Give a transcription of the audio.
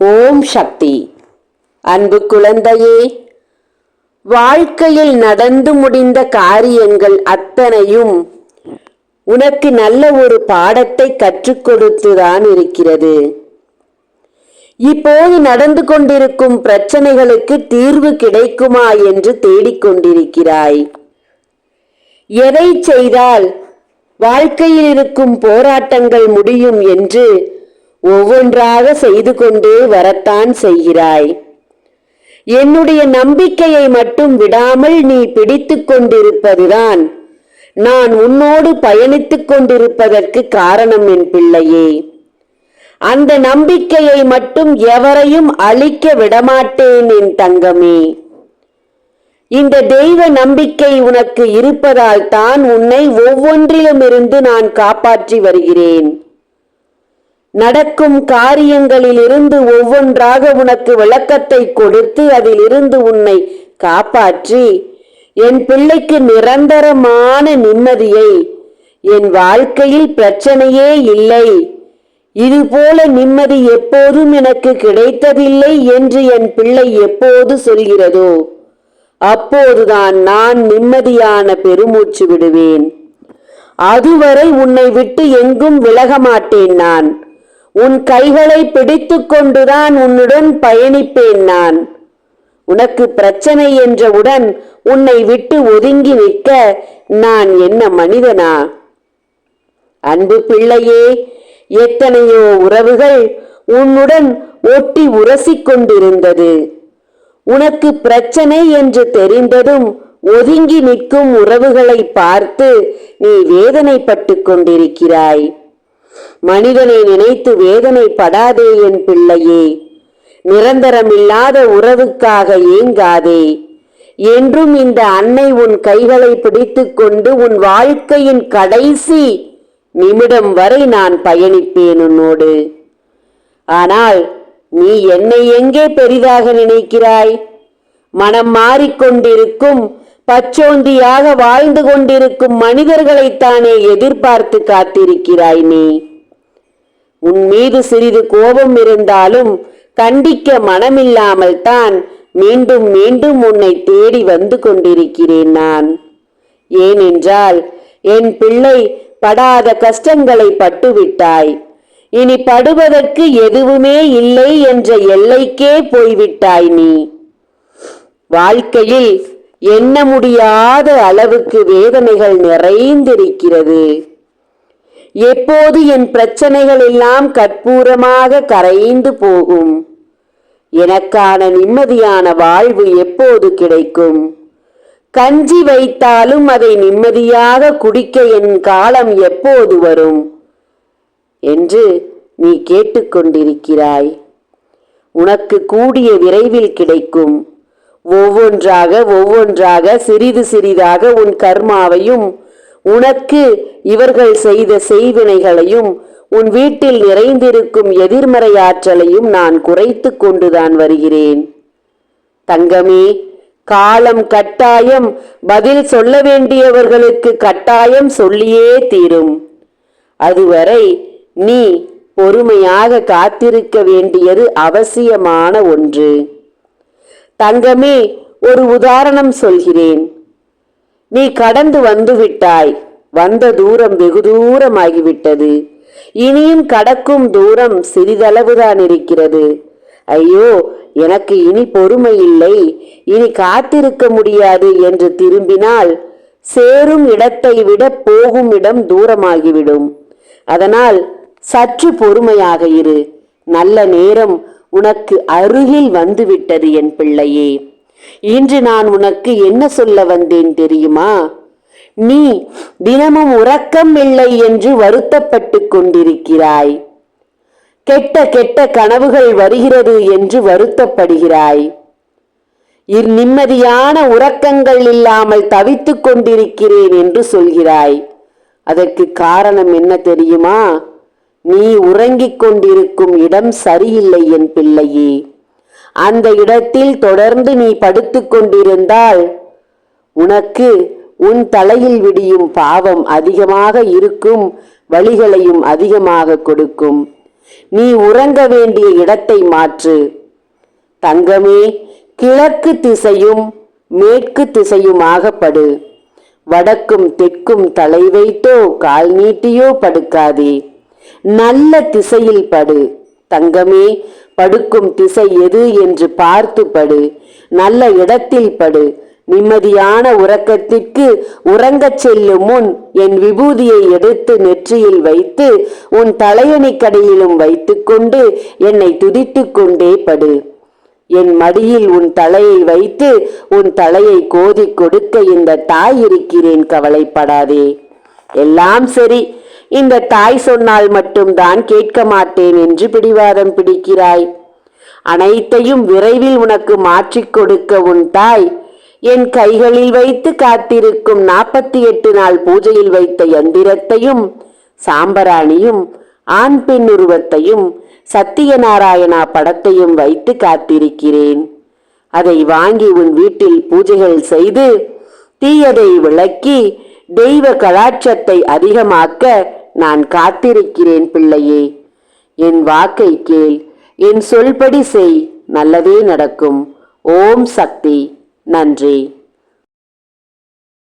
ஓம் சக்தி. அன்பு குழந்தையே வாழ்க்கையில் நடந்து முடிந்த காரியங்கள் அத்தனையும் உனக்கு நல்ல ஒரு பாடத்தை கற்றுக் கொடுத்துதான் இருக்கிறது. இப்போது நடந்து கொண்டிருக்கும் பிரச்சனைகளுக்கு தீர்வு கிடைக்குமா என்று தேடிக்கொண்டிருக்கிறாய் எதை செய்தால் வாழ்க்கையில் இருக்கும் போராட்டங்கள் முடியும் என்று ஒவ்வொன்றாக செய்து கொண்டே வரத்தான் செய்கிறாய். என்னுடைய நம்பிக்கையை மட்டும் விடாமல் நீ பிடித்து கொண்டிருப்பதுதான். நான் உன்னோடு பயணித்துக் கொண்டிருப்பதற்கு காரணம் என் பிள்ளையே. அந்த நம்பிக்கையை மட்டும் எவரையும் அழிக்க விடமாட்டேன் என் தங்கமே. இந்த தெய்வ நம்பிக்கை உனக்கு இருப்பதால் தான் உன்னை ஒவ்வொன்றிலுமிருந்து நான் காப்பாற்றி வருகிறேன். நடக்கும் காரியங்களிலிருந்து ஒவ்வொன்றாக உனக்கு விளக்கத்தை கொடுத்து அதிலிருந்து உன்னை காப்பாற்றி. என் பிள்ளைக்கு நிரந்தரமான நிம்மதியை. என் வாழ்க்கையில் பிரச்சனையே இல்லை. இதுபோல நிம்மதி எப்போதும் எனக்கு கிடைத்ததில்லை என்று என் பிள்ளை எப்போது சொல்கிறதோ அப்போதுதான் நான் நிம்மதியான பெருமூச்சு விடுவேன். அதுவரை உன்னை விட்டு எங்கும் விலக மாட்டேன் நான். உன் கைகளை பிடித்து கொண்டுதான் உன்னுடன் பயணிப்பேன் நான். உனக்கு பிரச்சனை என்றவுடன் உன்னை விட்டு ஒதுங்கி நிற்க நான் என்ன மனிதனா? அன்பு பிள்ளையே எத்தனையோ உறவுகள் உன்னுடன் ஒட்டி உரசிக் கொண்டிருந்தது. உனக்கு பிரச்சனை என்று தெரிந்ததும் ஒதுங்கி நிற்கும் உறவுகளை பார்த்து நீ வேதனைப்பட்டு கொண்டிருக்கிறாய். மனிதனை நினைத்து வேதனைப்படாதே என் பிள்ளையே. நிரந்தரமில்லாத உறவுக்காக ஏங்காதே. என்றும் இந்த அன்னை உன் கைகளை பிடித்துக்கொண்டு உன் வாழ்க்கையின் கடைசி நிமிடம் வரை நான் பயணிப்பேன் உன்னோடு. ஆனால் நீ என்னை எங்கே பெரிதாக நினைக்கிறாய்? மனம் மாறிக்கொண்டிருக்கும் பச்சோந்தியாக வாழ்ந்து கொண்டிருக்கும் மனிதர்களைத்தானே எதிர்பார்த்து காத்திருக்கிறாய் நீ. உன் மீது சிறிது கோபம் இருந்தாலும் கண்டிக்க மனமில்லாமல் தான் மீண்டும் மீண்டும் உன்னை தேடி வந்து கொண்டிருக்கிறேன் நான். ஏனென்றால் என் பிள்ளை படாத கஷ்டங்களை பட்டுவிட்டாய். இனி படுவதற்கு எதுவுமே இல்லை என்ற எல்லைக்கே போய்விட்டாய் நீ. வாழ்க்கையில் எண்ண முடியாத அளவுக்கு வேதனைகள் நிறைந்திருக்கிறது. எப்போது என் பிரச்சனைகள் எல்லாம் கற்பூரமாக கரைந்து போகும்? எனக்கான நிம்மதியான வாழ்வு எப்போது கிடைக்கும்? கஞ்சி வைத்தாலும் அதை நிம்மதியாக குடிக்க என் காலம் எப்போது வரும்? என்று நீ கேட்டுக்கொண்டிருக்கிறாய். உனக்கு கூடிய விரைவில் கிடைக்கும். ஒவ்வொன்றாக ஒவ்வொன்றாக சிறிது சிறிதாக உன் கர்மாவையும் உனக்கு இவர்கள் செய்த செய்வினைகளையும் உன் வீட்டில் நிறைந்திருக்கும் எதிர்மறை ஆற்றலையும் நான் குறைத்து கொண்டுதான் வருகிறேன். தங்கமே காலம் கட்டாயம் பதில் சொல்ல வேண்டியவர்களுக்கு கட்டாயம் சொல்லியே தீரும். அதுவரை நீ பொறுமையாக காத்திருக்க வேண்டியது அவசியமான ஒன்று. தங்கமே ஒரு உதாரணம் சொல்கிறேன். நீ கடந்து வந்துவிட்டாய். வந்த தூரம் வெகு தூரமாகிவிட்டது. இனியும் கடக்கும் தூரம் சிறிதளவுதான் இருக்கிறது. ஐயோ எனக்கு இனி பொறுமை இல்லை. இனி காத்திருக்க முடியாது என்று திரும்பினால் சேரும் இடத்தை விட போகும் இடம் தூரமாகிவிடும். அதனால் சற்று பொறுமையாக இரு. நல்ல நேரம் உனக்கு அருகில் வந்துவிட்டது என் பிள்ளையே. இன்று நான் உனக்கு என்ன சொல்ல வந்தேன் தெரியுமா? நீ தினமும் உறக்கம் இல்லை என்று வருத்தப்பட்டு கொண்டிருக்கிறாய். கெட்ட கெட்ட கனவுகள் வருகிறது என்று வருத்தப்படுகிறாய். இர் நிம்மதியான உறக்கங்கள் இல்லாமல் தவித்துக் கொண்டிருக்கிறேன் என்று சொல்கிறாய். அதற்கு காரணம் என்ன தெரியுமா? நீ உறங்கிக் கொண்டிருக்கும் இடம் சரியில்லை என் பிள்ளையே. அந்த இடத்தில் தொடர்ந்து நீ படுத்துக்கொண்டிருந்தால் உனக்கு உன் தலையில் விடியும் பாவம் அதிகமாக இருக்கும் வழிகளையும் அதிகமாக கொடுக்கும். நீ உறங்க வேண்டிய இடத்தை மாற்று. தங்கமே கிழக்கு திசையும் மேற்கு திசையுமாகப்படு வடக்கும் தெற்கும் தலை வைத்தோ கால் நீட்டியோ படுக்காதே. நல்ல திசையில் படு. தங்கமே படுக்கும் திசை எது என்று பார்த்து படு. நல்ல இடத்தில் படு. நிம்மதியான உறக்கத்திற்கு உறங்கச் செல்லும் முன் என் விபூதியை எடுத்து நெற்றியில் வைத்து உன் தலையணிக்கடையிலும் வைத்துக்கொண்டு என்னை துதித்துக் கொண்டே படு. என் மடியில் உன் தலையை வைத்து உன் தலையை கோதிக் கொடுக்க இந்த தாய் இருக்கிறேன் கவலைப்படாதே. எல்லாம் சரி. இந்த தாய் சொன்னால் மட்டும்தான் கேட்க மாட்டேன் என்று பிடிவாதம் பிடிக்கிறாய். அனைத்தையும் விரைவில் உனக்கு மாற்றிக் கொடுக்க உன் தாய் என் கைகளில் வைத்து காத்திருக்கும் நாற்பத்தி எட்டு நாள் பூஜையில் வைத்த யந்திரத்தையும் சாம்பராணியும் ஆண் பெண் உருவத்தையும் சத்தியநாராயணா படத்தையும் வைத்து காத்திருக்கிறேன். அதை வாங்கி உன் வீட்டில் பூஜைகள் செய்து தீயதை விளக்கி தெய்வ கலாட்சத்தை அதிகமாக்க நான் காத்திருக்கிறேன் பிள்ளையே. என் வாக்கை கேள். என் சொல்படி செய். நல்லதே நடக்கும். ஓம் சக்தி. நன்றி.